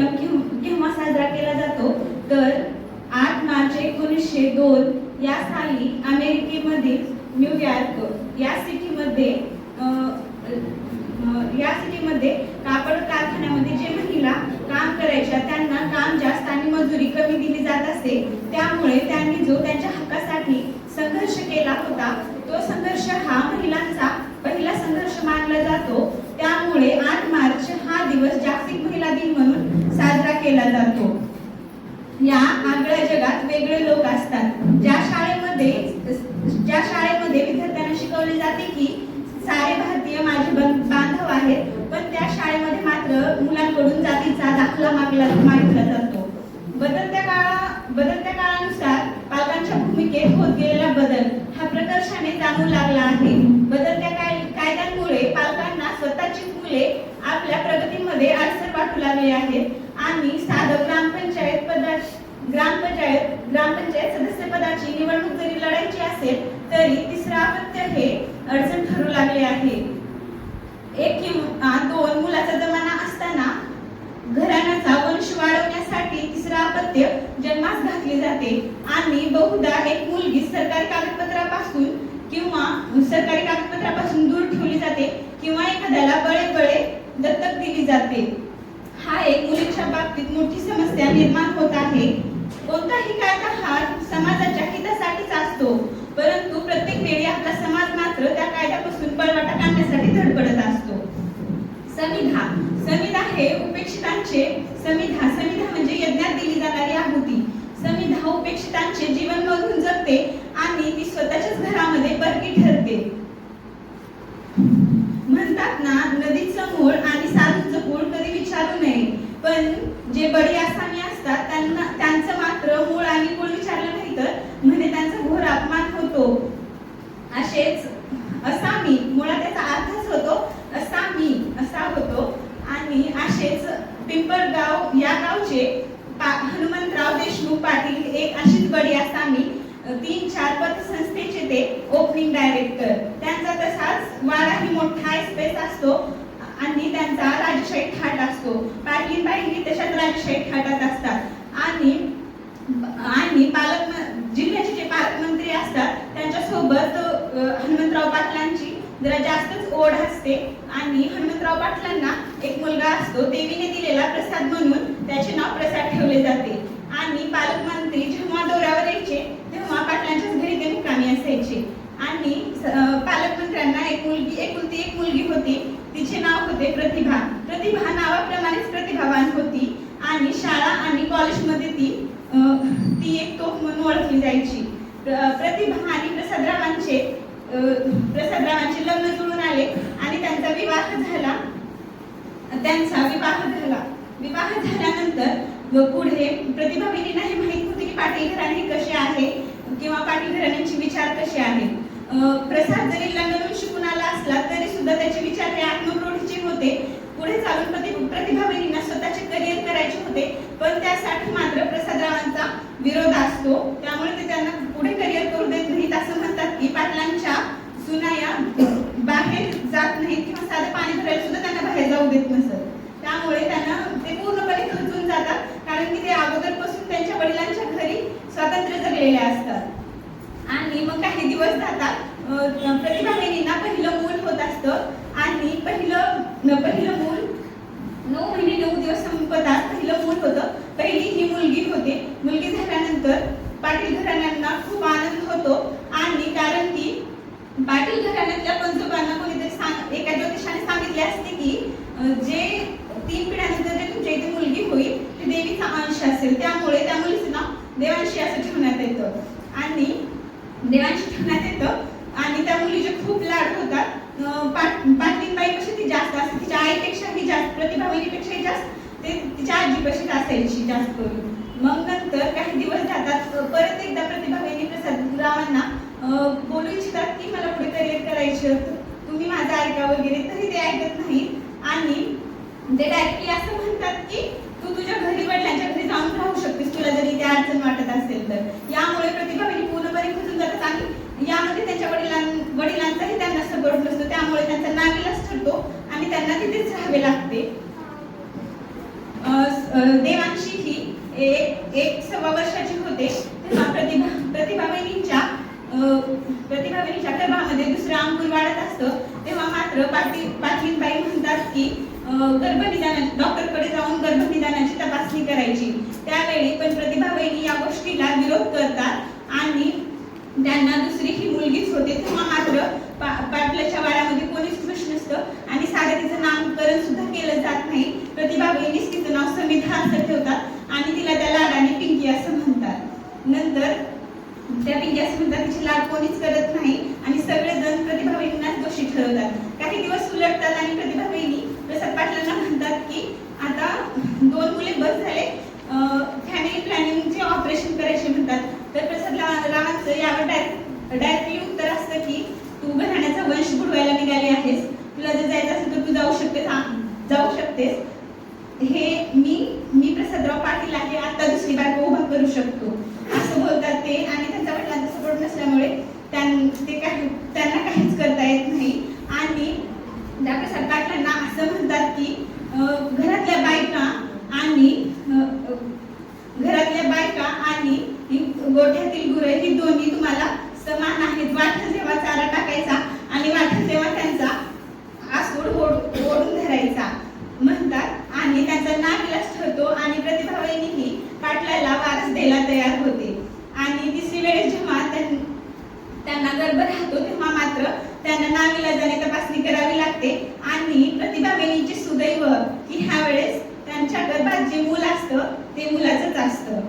कार्यक्रम केव्हा साजरा केला जातो तर आठ मार्च एकोणीसशे दोन या साली अमेरिकेमधील न्यूयॉर्क या सिटीमध्ये या सिटीमध्ये कापड कारखान्यामध्ये जे महिला काम करायच्या त्यांना काम जास्त आणि मजुरी कमी दिली जात असे. त्यामुळे त्यांनी जो त्यांच्या हक्कासाठी संघर्ष केला होता तो संघर्ष हा महिलांचा पहिला संघर्ष मानला जातो त्यामुळे आठ मार्च हा दिवस जागतिक महिला दिन म्हणून साजरा केला जातो. या आगळ्या जगात वेगळे लोक असतात. ज्या शाळेमध्ये ज्या शाळेमध्ये विद्यार्थ्यांना शिकवले जाते की सारे भारतीय माझे बांधव आहेत. पण त्या शाळेमध्ये मात्र मुलांकडून जातीचा दाखला मागला मागितला जातो. बदलत्या काळा बदलत्या काळानुसार पालकांच्या भूमिकेत होत गेलेला बदल हा प्रकर्षाने जाणू लागला आहे. बदलत्या काय- कायद्यांमुळे पालकांना स्वतःची मुले आपल्या प्रगतीमध्ये अडचण वाटू लागले आहेत. आणि साधं ग्रामपंचायत पदाची ग्रामपंचायत ग्रामपंचायत सदस्य पदाची निवडणूक जरी लढायची असेल तरी तिसरा अपत्य हे अडचण ठरू लागले आहे. एक किंवा दोन मुलाचा जमाना असताना घराण्याचा वंश वाढवण्यासाठी तिसरा अपत्य जन्मास घातले जाते. आणि बहुधा एक मुलगी सरकारी कागदपत्रापासून किंवा सरकारी कागदपत्रापासून दूर ठेवली जाते किंवा एखाद्याला बळे बळे दत्तक दिली जाते. हा एक मुलीच्या बाबतीत मोठी समस्या निर्माण होत आहे. कोणताही कायदा हा समाजाच्या हितासाठीच असतो परंतु प्रत्येक वेळी आपला समाज मात्र त्या कायद्यापासून पळवाटा काढण्यासाठी धडपडत असतो. समिधा. समिधा हे उपेक्षितांचे समिधा. समिधा म्हणजे यज्ञात दिली जाणारी आहुती. समिधा उपेक्षितांचे जीवन मधून जगते आणि ती स्वतःच्याच घरामध्ये परकी ठरते. म्हणतात ना नदीचं मूळ आणि साधूचं मूळ कधी विचारू नये पण जे बडी आसामी असतात त्यांना त्यांचं मात्र मूळ आणि कुळ विचारलं नाही तर म्हणजे त्यांचा घोर अपमान होतो. असेच असामी. मुळात त्याचा अर्थच होतो असामी असा होतो. आणि असेच पिंपळगाव या गावचे हनुमंतराव देशमुख पाटील एक अशीच बडी आसामी तीन चार पतसंस्थेचे ते ओपनिंग डायरेक्टर त्यांचा तसाच वाडाही मोठा स्पेस असतो. आणि त्यांचा राजशाही थाट असतो. पाटील बाईंनी तशाच राजशाही थाटात असतात. आणि आणि पालक जिल्ह्याचे जे पालकमंत्री असतात त्यांच्यासोबत हनुमंतराव पाटलांची जरा जास्तच ओढ असते. आणि हनुमंतराव पाटलांना एक मुलगा असतो देवीने दिलेला प्रसाद म्हणून त्याचे नाव प्रसाद ठेवले जाते आणि पालकमंत्री जेव्हा दौऱ्यावर यायचे तेव्हा पाटलांच्याच घरी ते मुक्कामी असायचे आणि अ, पालकमंत्र्यांना एक मुलगी एकुलती एक मुलगी होती तिचे नाव होते प्रतिभा प्रतिभा नावाप्रमाणेच प्रतिभावान होती आणि शाळा आणि कॉलेजमध्ये ती अ, ती एक तोफ म्हणून ओळखली जायची प्र- प्रतिभा आणि प्रसादरावांचे अ, प्रसादरावांचे लग्न जुळून आले आणि त्यांचा विवाह झाला त्यांचा विवाह झाला. विवाह झाल्यानंतर व पुढे प्रतिभाविनींना हे माहीत होते की पाटील घराणे कसे आहे किंवा पाटील घराण्यांचे विचार कसे आहेत प्रसाद जरी लंडनहून शिकून आला असला तरी सुद्धा त्याचे विचार हे आत्मप्रौढीचे होते. पुढे चालून प्रति प्रतिभाविनींना स्वतःचे करिअर करायचे होते. पण त्यासाठी मात्र प्रसादरावांचा विरोध असतो. त्यामुळे ते त्यांना पुढे करिअर करू देत नाहीत असं म्हणतात की पाटलांच्या सुनाया बाहेर जात नाहीत किंवा साधं पाणी भरायला सुद्धा त्यांना बाहेर जाऊ देत नसत असल्यामुळे त्यांना ते पूर्णपणे खचून जातात. कारण की ते अगोदरपासून त्यांच्या वडिलांच्या घरी स्वातंत्र्य जगलेले असतात. आणि मग काही दिवस जातात अं, प्रतिभागिनींना पहिलं मूल होत असतं. आणि पहिलं पहिलं मूल नऊ महिने नऊ दिवस संपतात पहिलं मूल होतं. पहिली ही मुलगी होते. मुलगी झाल्यानंतर पाटील घराण्यांना खूप आनंद होतो. आणि कारण की पाटील घराण्यातल्या पंजोबांना कोणीतरी सांग एका ज्योतिषाने सांगितले असते की जे तीन पिढ्यानंतर जे तुमच्या इथे मुलगी होईल ते देवीचा अंश असेल. त्यामुळे त्या मुलीचं नाव देवांशी असं ठेवण्यात येतं. आणि देवांशी ठेवण्यात येतं. आणि त्या मुलीचे खूप लाड होतात अं, पाट ती जास्त असते तिच्या आईपेक्षाही जास्त प्रतिभाविनीपेक्षाही जास्त ते तिच्या आजीपेक्षा असायची जास्त करून. मग नंतर काही दिवस जातात परत एकदा प्रतिभाविनी प्रसाद रावांना बोलू इच्छितात की मला पुढे करिअर करायचं तुम्ही माझं ऐका वगैरे. तरी ते ऐकत नाहीत. ते डायरेक्टली असं म्हणतात की तू तुझ्या घरी वडिलांच्या घरी जाऊन राहू शकतेस तुला जरी त्या अडचण वाटत असेल तर. यामुळे प्रतिभाविनी म्हणजे पूर्णपणे खुजून जातात आणि यामध्ये त्यांच्या वडिलां वडिलांचाही त्यांना सपोर्ट नसतो. त्यामुळे त्यांचा नाविलाच ठरतो आणि त्यांना तिथेच राहावे लागते. देवांशी ही एक एक सव्वा वर्षाची होते. तेव्हा प्रतिभा प्रतिभा वहिनींच्या अं, गर्भामध्ये दुसरं अंकुर वाढत असतं. तेव्हा मात्र पाटील पाटीलबाई म्हणतात की गर्भनिदान डॉक्टरकडे जाऊन गर्भनिदानाची तपासणी करायची. त्यावेळी पण प्रतिभा या गोष्टीला विरोध करतात आणि त्यांना दुसरी ही मुलगीच होते तेव्हा मात्र पा पाटलाच्या वारा कोणीच खुश नसतं आणि साधं तिचं नामकरण सुद्धा केलं जात नाही प्रतिभा वहिनीच तिचं नाव समिधा असं ठेवतात आणि तिला त्या लाडाने पिंकी असं म्हणतात नंतर त्या पिंकी असं म्हणतात तिची लाड कोणीच करत नाही आणि सगळेजण प्रतिभा वहिनींनाच दोषी ठरवतात काही दिवस उलटतात आणि प्रतिभा वहिनी प्रसाद पाटलांना म्हणतात की आता दोन मुले बस झाले फॅमिली प्लॅनिंगचे ऑपरेशन करायचे म्हणतात तर प्रसाद रा- रावांचं यावर डायरेक्ट डायरेक्टली उत्तर असतं की तू घराण्याचा वंश बुडवायला निघाली आहेस. तुला जर जायचं असेल तर तू जाऊ शकतेस. जाऊ शकतेस. हे मी मी प्रसादराव पाटील आहे. आता दुसरी बायको उभा करू शकतो. असं बोलतात ते. आणि त्यांचा वडिलांचा सपोर्ट नसल्यामुळे त्यां- ते काही त्यांना काहीच करता येत नाही. आणि त्या प्रसाद पाटलांना असं म्हणतात की घरातल्या बायका आणि घरातल्या बायका आणि ही गोठ्यातील गुरं ही दोन्ही तुम्हाला समान आहेत वाटत जेव्हा चारा टाकायचा आणि वाटत तेव्हा त्यांचा आसूड ओढ- ओढून धरायचा. म्हणतात आणि त्यांचा नाविलास ठरतो आणि प्रतिभावाहिनीही पाटलाला वारस द्यायला तयार होते. आणि तिसरी वेळेस जेव्हा त्यां- त्यांना गर्भ राहतो तेव्हा मात्र त्यांना नाविलाजाने तपासणी करावी लागते. आणि प्रतिभा सुदैव की ह्या वेळेस त्यांच्या गर्भात जे मूल असतं ते मुलाचंच असतं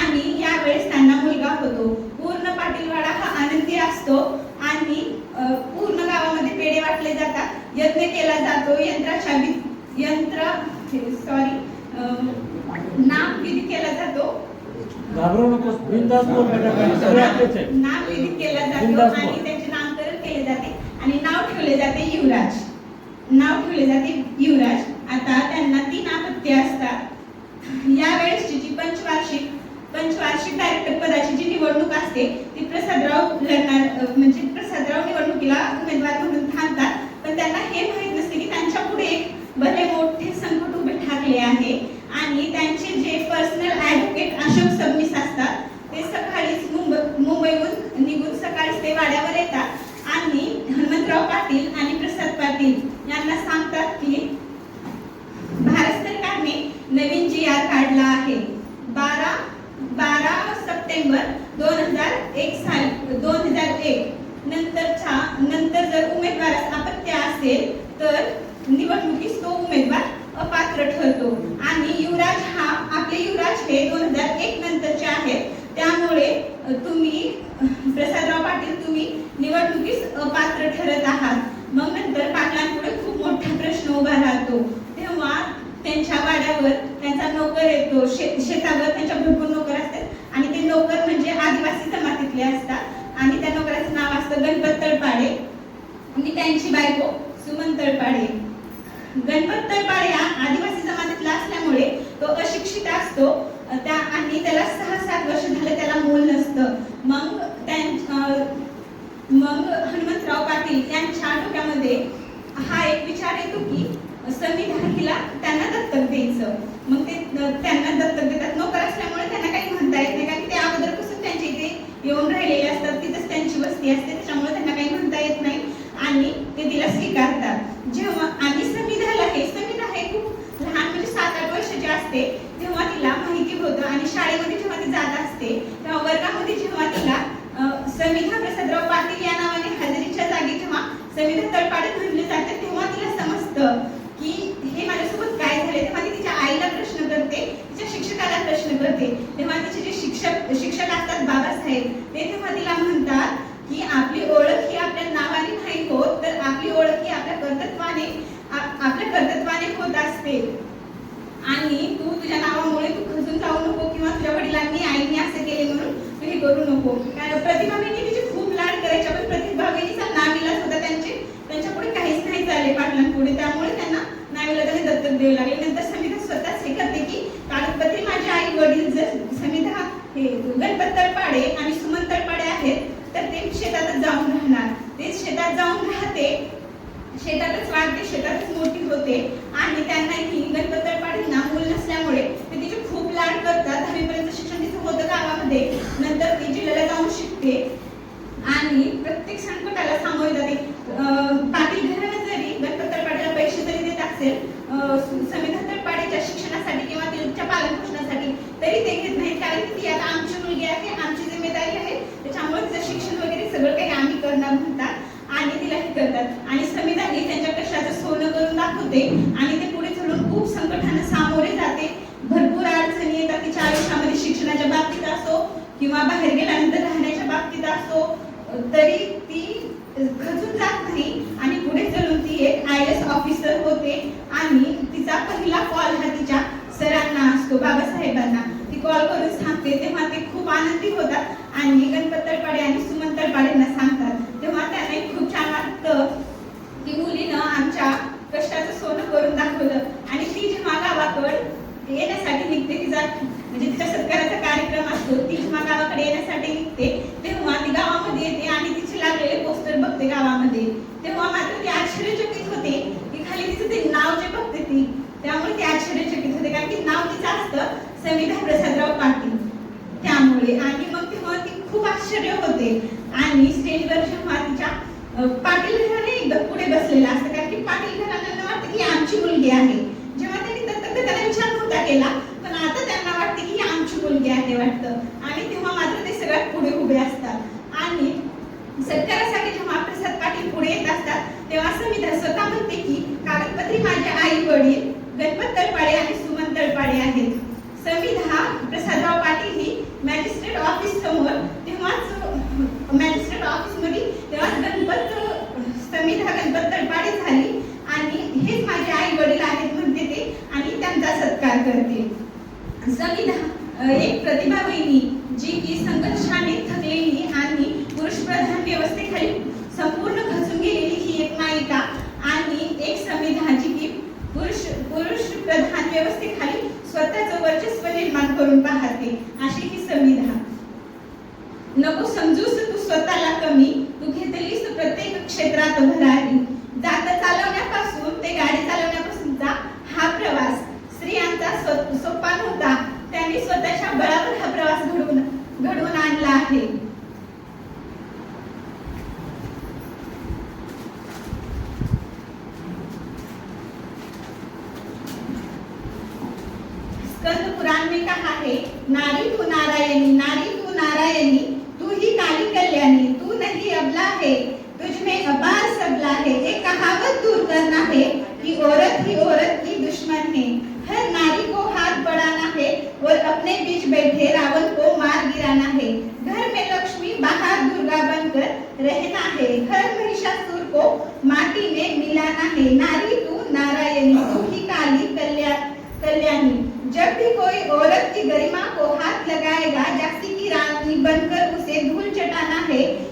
आणि यावेळेस त्यांना मुलगा होतो पूर्ण पाटीलवाडा हा आनंदी असतो. आणि पूर्ण गावामध्ये पेढे वाटले जातात. यज्ञ केला जातो. यंत्राच्या वि- यंत्र सॉरी नाम विधी केला जातो. घाबरू नकोस. बिंदास बोल बेटा. काही सगळे आपलेच आहे नाम विधित केला जातो आणि. त्याचे नामकरण केले जाते. आणि नाव ठेवले जाते युवराज. नाव ठेवले जाते युवराज. आता त्यांना तीन अपत्य असतात. या वेळेसची जी पंचवार्षिक पंचवार्षिक डायरेक्टर पदाची जी निवडणूक असते ती प्रसादराव लढणार म्हणजे प्रसादराव निवडणुकीला उमेदवार म्हणून थांबतात. पण त्यांना हे माहीत नसते की त्यांच्या पुढे एक भले मोठे संकट उभे ठाकले आहे. आणि त्यांचे जे पर्सनल ऍडव्होकेट अशोक सबनीस असतात ते सकाळीच मुंबई मुंबईहून निघून सकाळीच ते वाड्यावर येतात. आणि हनुमंतराव पाटील आणि प्रसाद पाटील यांना सांगतात की भारत सरकारने नवीन जी आर काढला आहे. बारा बारा सप्टेंबर दोन हजार एक साल दोन हजार एक. नंतरच्या नंतर जर उमेदवारास अपत्य असेल तर निवडणुकीस तो उमेदवार अपात्र ठरतो. आणि युवराज हा आपले युवराज हे दोन हजार एक नंतर आहेत त्यामुळे अ, तुम्ही अ, प्रसादराव पाटील तुम्ही निवडणुकीस अपात्र ठरत आहात मग नंतर पाटलांपुढे खूप मोठा प्रश्न उभा राहतो तेव्हा त्यांच्या वाड्यावर त्यांचा नोकर येतो शे- शेतावर त्यांच्या भरपूर नोकर असतात आणि ते नोकर म्हणजे आदिवासी जमातीतले असतात आणि त्या नोकराचं नाव असतं गणपत तळपाडे आणि त्यांची बायको सुमन तळपाडे गणपत तळपाडे हा आदिवासी जमातीतला असल्यामुळे तो अशिक्षित असतो अ, त्या आणि त्याला सहा सात वर्ष झाले त्याला मूल नसतं. मग मग हनुमंतराव पाटील यांच्या डोक्यामध्ये हा एक विचार येतो की संविधान हिला त्यांना दत्तक द्यायचं. मग ते त्यांना दत्तक देतात. नोकर असल्यामुळे त्यांना काही म्हणता येत नाही. कारण ते अगोदरपासून त्यांच्या इथे येऊन राहिलेले असतात. तिथंच त्यांची वस्ती असते. त्याच्यामुळे त्यांना काही म्हणता येत नाही. आणि ते तिला स्वीकारतात. जेव्हा गणपत तळपाडे आणि सुमन तळपाडे आहेत तर ते शेतातच जाऊन राहणार. ते शेतात जाऊन राहते शेतातच वाढते शेतातच मोठी होते. आणि त्यांना ही गणपत मूल नसल्यामुळे ते तिचे खूप लाड करतात. दहावीपर्यंत शिक्षण तिचं होतं गावामध्ये. नंतर ती जिल्ह्याला जाऊन शिकते. आणि प्रत्येक संकटाला सामोरे जाते. पाटील घराण्यात जरी गणपत तळपाडेला पैसे जरी देत असेल समिधा असतो बाबासाहेबांना. ती कॉल करून सांगते. तेव्हा ते खूप आनंदी होतात आणि गणपत तळपाडे आणि सुमन तळपाडेंना सांगतात. तेव्हा त्यांना खूप छान वाटतं की मुलीनं आमच्या कष्टाचं सोनं करून दाखवलं. आणि ती जेव्हा गावाकड येण्यासाठी निघते तिचा म्हणजे तिच्या सत्काराचा कार्यक्रम असतो ती जेव्हा गावाकडे येण्यासाठी निघते तेव्हा ती गावामध्ये येते आणि तिचे लागलेले पोस्टर बघते गावामध्ये. तेव्हा मात्र ती आश्चर्यचकित होते की खाली तिचं ते नाव जे बघते ती त्यामुळे ती आश्चर्यचकित होते कारण की नाव तिचं असतं संविधान प्रसादराव पाटील त्यामुळे आणि मग तेव्हा ती खूप आश्चर्य होते आणि स्टेजवर जेव्हा तिच्या अ, पाटील घराणे एकदम पुढे बसलेला असतं कारण की पाटील घराण्यांना वाटतं की ही आमची मुलगी आहे जेव्हा त्यांनी दत्तक त्याला विचार नव्हता केला पण आता त्यांना वाटते की ही आमची मुलगी आहे वाटतं आणि तेव्हा मात्र ते सगळ्यात पुढे उभे असतात. आणि सत्कारासाठी जेव्हा प्रसाद पाटील पुढे येत असतात. तेव्हा समिता स्वतः म्हणते की कागदपत्री माझे आई वडील गणपत तळपाडे आणि सुमन तळपाडे आहेत. संविधा प्रसादराव पाटील ही मॅजिस्ट्रेट ऑफिस समोर तेव्हाच मॅजिस्ट्रेट ऑफिसमध्ये तेव्हा गणपत संविधा गणपत तळपाडे झाली. आणि हेच माझे आई वडील आहेत म्हणते ते आणि त्यांचा सत्कार करते. संविधा एक प्रतिभा वहिनी जी की संघर्षाने थकलेली आणि पुरुषप्रधान व्यवस्थेखाली संपूर्ण खचून गेलेली ही एक नायिका आणि एक संविधान जी की पुरुष पुरुष प्रधान व्यवस्थेखाली स्वतःचं वर्चस्व निर्माण करून पाहत happening. बनकर उसे धूल चटाना है